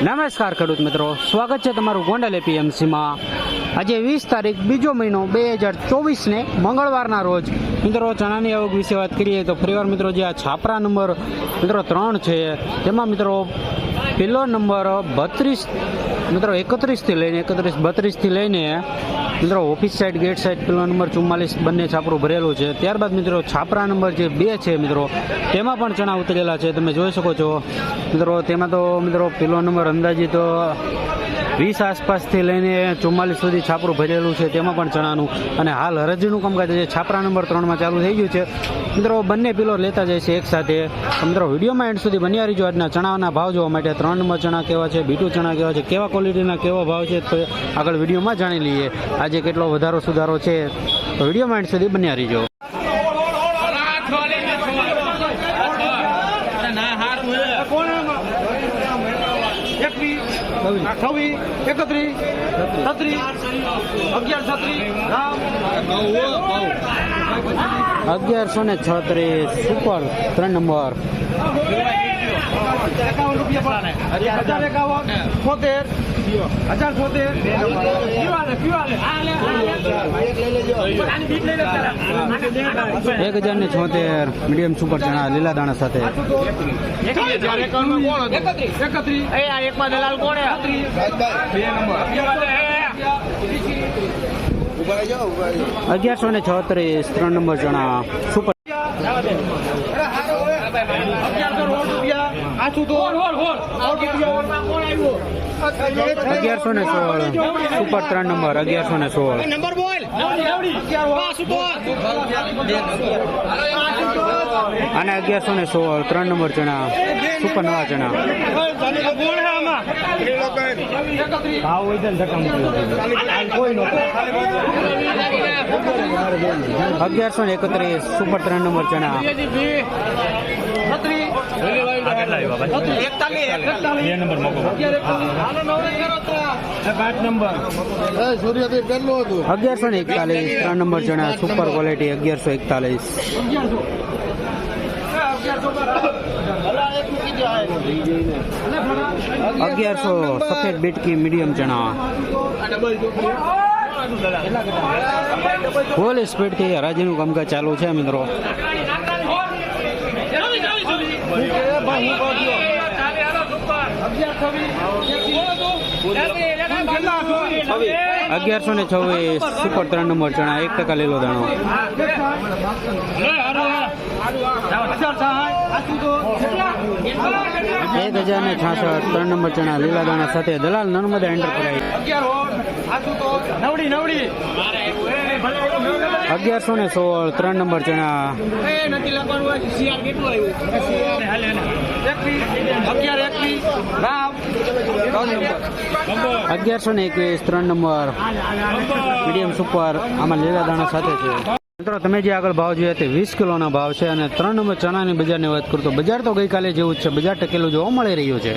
નમસ્કાર ખેડૂત મિત્રો. સ્વાગત છે તમારું ગોંડલ એપીએમસીમાં. આજે વીસ તારીખ, બીજો મહિનો બે હજાર ચોવીસને મંગળવારના રોજ. મિત્રો, ચણાની આવક વિશે વાત કરીએ તો ફરીવાર મિત્રો, જે આ છાપરા નંબર, મિત્રો, ત્રણ છે. તેમાં મિત્રો પહેલો નંબર બત્રીસ, મિત્રો, એકત્રીસથી લઈને એકત્રીસ બત્રીસથી લઈને મિત્રો ઓફિસ સાઇડ ગેટ સાઇડ પેલો નંબર ચુમ્માલીસ બંને છાપરું ભરેલું છે. ત્યારબાદ મિત્રો, છાપરા નંબર જે બે છે મિત્રો, તેમાં પણ ચણા ઉતરેલા છે. તમે જોઈ શકો છો. મિત્રો, તેમાં તો, મિત્રો પેલો નંબર અંદાજિત વીસ આસપાસથી લઈને ચુમ્માલીસ સુધી છાપરું ભરેલું છે, તેમાં પણ ચણાનું. અને હાલ હરજીનું કામકાજ જે છાપરા નંબર ત્રણમાં ચાલુ થઈ ગયું છે, મિત્રો બંને પિલો લેતા જાય છે એક સાથે તો મિત્રો, વિડીયોમાં એન્ડ સુધી બન્યા રહીજો. આજના ચણાના ભાવ જોવા માટે ત્રણ નંબર ચણા કેવા છે, બીટુ ચણા કેવા છે, કેવા ક્વોલિટીના કેવા ભાવ છે, તો આગળ વિડીયોમાં જાણી લઈએ. આજે કેટલો વધારો સુધારો છે, તો વિડીયોમાં એન્ડ સુધી બન્યા રહીજો. છવ્વીસ એકત્રીસ છત્રીસ અગિયાર છત્રીસ રામ અગિયારસો ને છત્રીસ સુપર ત્રણ નંબર. એકાવન રૂપિયા હજાર એકાવન છોતેર હજાર છોતેર. પીવાલે પીવાલે એક હજાર ને છોતેર મીડિયમ સુપર ચણા, લીલા દાણા સાથે. અગિયારસો ને છત્રીસ, ત્રણ નંબર ચણા સુપર અગિયારસો ને સોળ. સુપર ત્રણ નંબર અગિયારસો ને સોળ. નંબર બોલ. અને અગિયારસો ને સોળ ત્રણ નંબર ચણા. સુપર નવા ચણા. અગિયારસો ને એકત્રીસ. સુપર ત્રણ નંબર ચણા. અગિયારસો ને એકતાલીસ ત્રણ નંબર જણા સુપર ક્વોલિટી અગિયારસો. એકતાલીસ અગિયારસો. સફેદ બેટકી મીડિયમ ચણા ફૂલ સ્પીડથી હરાજીનું કામકાજ ચાલુ છે મિત્રો અગિયારસો ને છવ્વીસ સુપર ત્રણ નંબર ચણા, એક ટકા લીલો દાણો. એક હજાર ને છાસઠ, ત્રણ નંબર ચણા, લીલા દાણા સાથે દલાલ નર્મદા એન્ટરપ્રાઇઝ અગિયારસો ને સોળ ત્રણ નંબર ચણા અગિયારસો ને એકવીસ ત્રણ નંબર. Medium super. આમાં લીલા દાણા સાથે છે. મિત્રો તમે જે આગળ ભાવ જોયા તે વીસ કિલોના ભાવ છે અને ત્રણ નંબર ચણાની બજારની વાત કરું તો બજાર તો ગઈકાલે જેવું જ છે. બજાર ટકેલું જોવા મળી રહ્યું છે.